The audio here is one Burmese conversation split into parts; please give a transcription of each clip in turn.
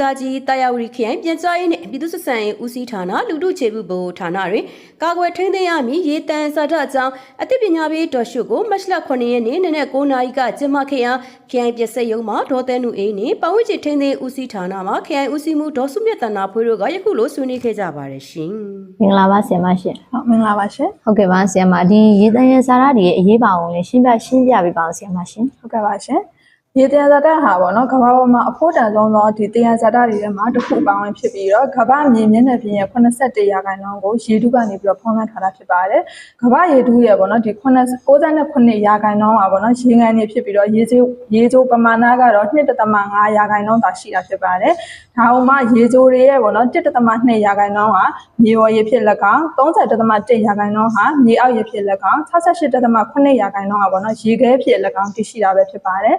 သားကြီးတာယာဝတီခရိုင်ပြန်ကြားရေးနဲ့ပြည်သူ့ဆက်ဆံရေးဦးစီးဌာနလူထုခြေပြုဗဟိုဌာနတွင်ကာကွယ်ထိန်းသိမ်းရမည့်ရေတံစာထအကြောင်းအသိပညာပေးတော်ရှုကိုမတ်လ9ရက်နေ့နနက်9နာရီကကျင်းပခဲ့ရာခရိုင်ပြည်ဆက်ရုံးမှာဒေါ်သဲနုအေးနှင့်ပတ်ဝန်းကျင်ထိန်းသိမ်းဦးစီးဌာနမှခရိုင်ဦးစီးမှုဒေါ်စုမြတ်တနာဖွေးတို့ကယခုလိုဆွေးနွေးခဲ့ကြပါတယ်ရှင်။မင်္ဂလာပါဆရာမရှင်ဟုတ်မင်္ဂလာပါရှင်ဟုတ်ကဲ့ပါဆရာမဒီရေတန်ရစာရတွေရဲ့အရေးပါအောင်လည်းရှင်းပြရှင်းပြပေးပါအောင်ဆရာမရှင်ဟုတ်ကဲ့ပါရှင် ရေတရားဇာတဟာပေါ့နော်ကမ္ဘာပေါ်မှာအဖို့တန်ဆုံးသောဒီတရားဇာတတွေထဲမှာတစ်ခုပါဝင်ဖြစ်ပြီးတော့ကမ္ဘာမြေမျက်နှာပြင်ရဲ့81ရာခိုင်နှုန်းကိုရေထုကနေပြီးတော့ဖောင်းလွှမ်းထားတာဖြစ်ပါတယ်ကမ္ဘာရေထုရဲ့ပေါ့နော်ဒီ69ရာခိုင်နှုန်းပါပေါ့နော်ရေငန်နေဖြစ်ပြီးတော့ရေချိုးရေချိုးပမာဏကတော့1.5ရာခိုင်နှုန်းသာရှိတာဖြစ်ပါတယ်ဒါအောင်မှရေချိုးတွေရဲ့ပေါ့နော်1.2ရာခိုင်နှုန်းဟာမြေပေါ်ရေဖြစ်လက်ကောင်30.1ရာခိုင်နှုန်းဟာမြေအောက်ရေဖြစ်လက်ကောင်68.8ရာခိုင်နှုန်းဟာပေါ့နော်ရေခဲဖြစ်လက်ကောင်တည်ရှိတာပဲဖြစ်ပါတယ်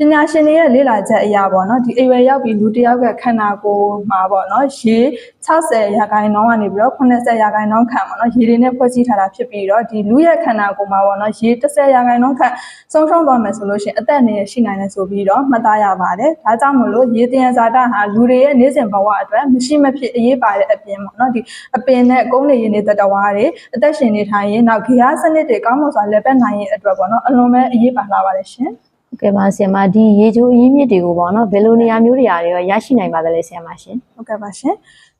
ပညာရှင်တွေရဲ့လေ့လာချက်အရပေါ့နော်ဒီအိမ်ဝယ်ရောက်ပြီးလူတစ်ယောက်ကခန္ဓာကိုယ်မှာပေါ့နော်ရေ60ရာခိုင်နှုန်းကနေပြီးတော့80ရာခိုင်နှုန်းခန့်ပေါ့နော်ရေတွေနဲ့ဖွဲ့စည်းထားတာဖြစ်ပြီးတော့ဒီလူရဲ့ခန္ဓာကိုယ်မှာပေါ့နော်ရေ30ရာခိုင်နှုန်းခန့်ဆုံးရှုံးသွားမယ်ဆိုလို့ရှိရင်အသက်နဲ့ရှိနိုင်တယ်ဆိုပြီးတော့မှတ်သားရပါတယ်ဒါကြောင့်မို့လို့ရေတင်ဇာတာဟာလူတွေရဲ့နေ့စဉ်ဘဝအတွက်မရှိမဖြစ်အရေးပါတဲ့အပြင်ပေါ့နော်ဒီအပင်နဲ့ကုန်းနေရင်းတဲ့တဝါတွေအသက်ရှင်နေထိုင်ရင်နောက်ဂေယစနစ်တွေကောင်းမွန်စွာလက်ပတ်နိုင်ရင်အတွက်ပေါ့နော်အလွန်ပဲအရေးပါလာပါတယ်ရှင် ဟုတ်ကဲ့ပါဆရာမဒီရေချိုးအရင်းမြစ်တွေကိုပေါ့နော်ဘယ်လိုနေရာမျိုးတွေရာတွေရောရရှိနိုင်ပါသလဲဆရာမရှင်ဟုတ်ကဲ့ပါရှင်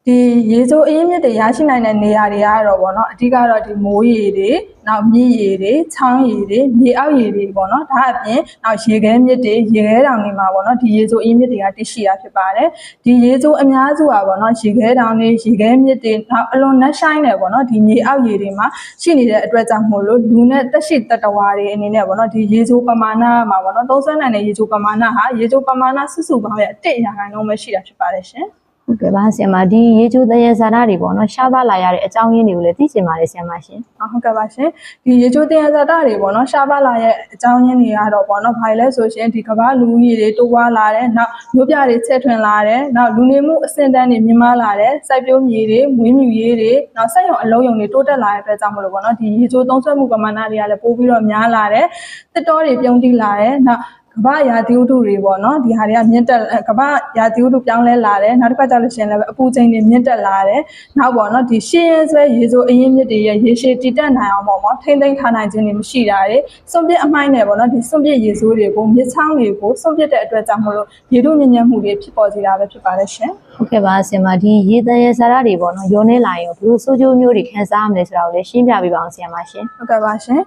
ဒီရေစိုးအရင်းမြစ်တွေရရှိနိုင်တဲ့နေရာတွေကတော့ဗောနော်အဓိကတော့ဒီမိုးရေတွေနောက်မြစ်ရေတွေချောင်းရေတွေမြေအောက်ရေတွေဗောနော်ဒါအပြင်နောက်ရေခဲမြစ်တွေရေခဲတောင်တွေမှာဗောနော်ဒီရေစိုးအရင်းမြစ်တွေကတည်ရှိတာဖြစ်ပါတယ်ဒီရေစိုးအများစုကဗောနော်ရေခဲတောင်တွေရေခဲမြစ်တွေနောက်အလွန်နှက်ဆိုင်တယ်ဗောနော်ဒီမြေအောက်ရေတွေမှာရှိနေတဲ့အတွက်ကြောင့်မို့လို့လူနဲ့တက်ရှိတတဝါတွေအနေနဲ့ဗောနော်ဒီရေစိုးပမာဏမှာဗောနော်သုံးဆွဲနိုင်တဲ့ရေစိုးပမာဏဟာရေစိုးပမာဏစုစုပေါင်းရဲ့1ရာခိုင်နှုန်းပဲရှိတာဖြစ်ပါတယ်ရှင် ဟုတ်ကဲ့ပါဆရာမဒီရေချိုးတန်ရစာရတွေပေါ့နော်ရှားပါလာရတဲ့အကြောင်းရင်းတွေကိုလည်းသိချင်ပါတယ်ဆရာမရှင်ဟုတ်ဟုတ်ကဲ့ပါရှင်ဒီရေချိုးတင်ရဇာတာတွေပေါ့နော်ရှားပါလာရဲ့အကြောင်းရင်းတွေကတော့ပေါ့နော်ဘာလဲဆိုရှင်ဒီကမ္ဘာလူဦးရေတွေတိုးပွားလာတယ်နောက်မြို့ပြတွေချက်ထွင်လာတယ်နောက်လူနေမှုအဆင့်တန်းတွေမြင့်မားလာတယ်စိုက်ပျိုးမြေတွေမွေးမြူရေးတွေနောက်စက်ရုံအလုံးရုံတွေတိုးတက်လာတဲ့အတွက်ကြောင့်မလို့ပေါ့နော်ဒီရေချိုးသုံးစွဲမှုပမာဏတွေကလည်းပိုပြီးတော့များလာတယ်တစ်တော်တွေပြုံးတိလာတယ်နောက် ကမ္ဘာရာသီဥတုတွေပေါ့နော်ဒီဟာတွေကမြင့်တက်ကမ္ဘာရာသီဥတုပြောင်းလဲလာတယ်နောက်တစ်ခါကျလို့ရှိရင်လည်းအပူချိန်တွေမြင့်တက်လာတယ်နောက်ပေါ့နော်ဒီရှင်းရဲဆွဲရေစိုးအရင်းမြစ်တွေရဲ့ရေရှည်တည်တက်နိုင်အောင်ပေါ့နော်ထိမ့်သိမ်းထားနိုင်ခြင်းတွေမရှိတာတွေစွန့်ပစ်အမိုင်းနဲ့ပေါ့နော်ဒီစွန့်ပစ်ရေစိုးတွေကိုမြစ်ချောင်းတွေကိုစွန့်ပစ်တဲ့အတွက်ကြောင့်မလို့ရေတို့ညဉ့်ညံ့မှုတွေဖြစ်ပေါ်စေတာပဲဖြစ်ပါတယ်ရှင်ဟုတ်ကဲ့ပါဆရာမဒီရေတန်ရစာရတွေပေါ့နော်ရောနေလာရင်ဘယ်လိုဆိုးကျိုးမျိုးတွေခံစားရမလဲဆိုတာကိုလည်းရှင်းပြပေးပါအောင်ဆရာမရှင်ဟုတ်ကဲ့ပါရှင်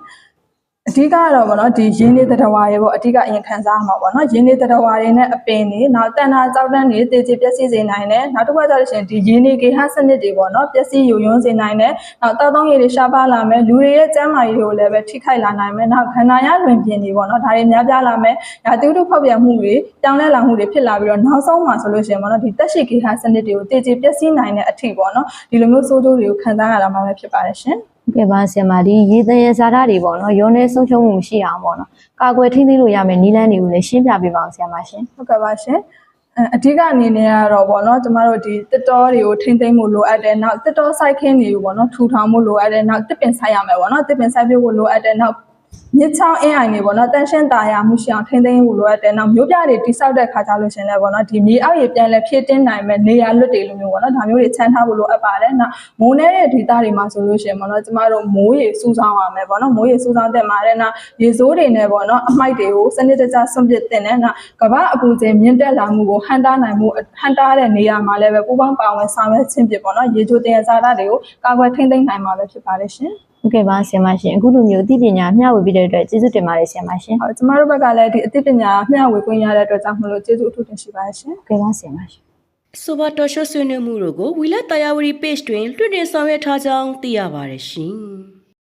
အဓိကကတော့ဗောနော်ဒီရင်းလေးတတဝါရေပေါ့အဓိကအရင်ခံစားရမှာပေါ့နော်ရင်းလေးတတဝါတွေနဲ့အပင်တွေနောက်တန်တာကြောက်တန်းတွေတေချေပျက်စီးစေနိုင်တယ်နောက်တစ်ခါကျတော့ရှင်ဒီရင်းလေးကေဟစနစ်တွေပေါ့နော်ပျက်စီးယိုယွင်းစေနိုင်တယ်နောက်တောက်သုံးရည်တွေရှားပါလာမယ်လူတွေရဲ့ကျန်းမာရေးတွေကိုလည်းပဲထိခိုက်လာနိုင်မယ်နောက်ခန္ဓာရလွင်ပြင်တွေပေါ့နော်ဒါတွေများပြားလာမယ်ရာသီဥတုဖောက်ပြန်မှုတွေတောင်းလဲလာမှုတွေဖြစ်လာပြီးတော့နောက်ဆုံးမှာဆိုလို့ရှိရင်ပေါ့နော်ဒီတက်ရှိကေဟစနစ်တွေကိုတေချေပျက်စီးနိုင်တဲ့အထိပေါ့နော်ဒီလိုမျိုးဆိုးကျိုးတွေကိုခံစားရတာမှပဲဖြစ်ပါတယ်ရှင်ဟုတ် ကဲ့ပါဆရာမဒီရေတန်ရစာရတွေပေါ့နော်ရောနေဆုံးရှုံးမှုမရှိအောင်ပေါ့နော်ကာကွယ်ထိန်းသိမ်းလို့ရမယ်နီးလန်းတွေကိုလည်းရှင်းပြပေးပါအောင်ဆရာမရှင်ဟုတ်ကဲ့ပါရှင်အဲအဓိကအနေနဲ့ကတော့ဗောနော်ကျမတို့ဒီတစ်တော်တွေကိုထိမ့်သိမ့်မှုလိုအပ်တယ်နောက်တစ်တော်စိုက်ခင်းတွေကိုဗောနော်ထူထောင်မှုလိုအပ်တယ်နောက်တစ်ပင်စိုက်ရမယ်ဗောနော်တစ်ပင်စိုက်ပြဖို့လိုအပ်တယ်နောက် မြစ်ချောင်းအင်းအိုင်တွေဗောနော်တန်ရှင်းတာယာမှုရှိအောင်ထိမ့်သိမ့်မှုလိုအပ်တယ်နောက်မျိုးပြတွေတိဆောက်တဲ့ခါကြလို့ရှရင်လည်းဗောနော်ဒီမြေအောက်ရေပြန်လဲဖြည့်တင်းနိုင်မဲ့နေရာလွတ်တွေလိုမျိုးဗောနော်ဒါမျိုးတွေချမ်းထားဖို့လိုအပ်ပါတယ်နောက်မိုးနေတဲ့ဒေသတွေမှာဆိုလို့ရှရင်ဗောနော်ကျမတို့မိုးရေစူးစောင်းရမယ်ဗောနော်မိုးရေစူးစောင်းတဲ့မှာတဲ့နောက်ရေစိုးတွေနဲ့ဗောနော်အမိုက်တွေကိုစနစ်တကျဆွန့်ပစ်တင်တယ်နောက်ကမ္ဘာအပူချိန်မြင့်တက်လာမှုကိုဟန်တားနိုင်မှုဟန်တားတဲ့နေရာမှာလည်းပဲပူပေါင်းပါဝင်ဆောင်ရွက်ခြင်းဖြစ်ဗောနော်ရေချိုးတင်ရစားတာတွေကိုကာကွယ်ထိန်းသိမ်းနိုင်မှာပဲဖြစ်ပါတယ်ရှင် ဟုတ်ကဲ့ပါဆရာမရှင်အခုလိုမျိုးအသိပညာမျှဝေပေးတဲ့အတွက်ကျေးဇူးတင်ပါတယ်ဆရာမရှင်ဟုတ်ကျမတို့ဘက်ကလည်းဒီအသိပညာမျှဝေခွင့်ရတဲ့အတွက်ကြောင့်မလို့ကျေးဇူးအထူးတင်ရှိပါတယ်ရှင်ဟုတ်ကဲ့ပါဆရာမရှင်ဆိုပါတော်ရှုဆွေးနွေးမှုတို့ကိုဝီလက်တာယာဝတီ page တွင်လွှင့်တင်ဆောင်ရွက်ထားကြောင်းသိရပါတယ်ရှင်။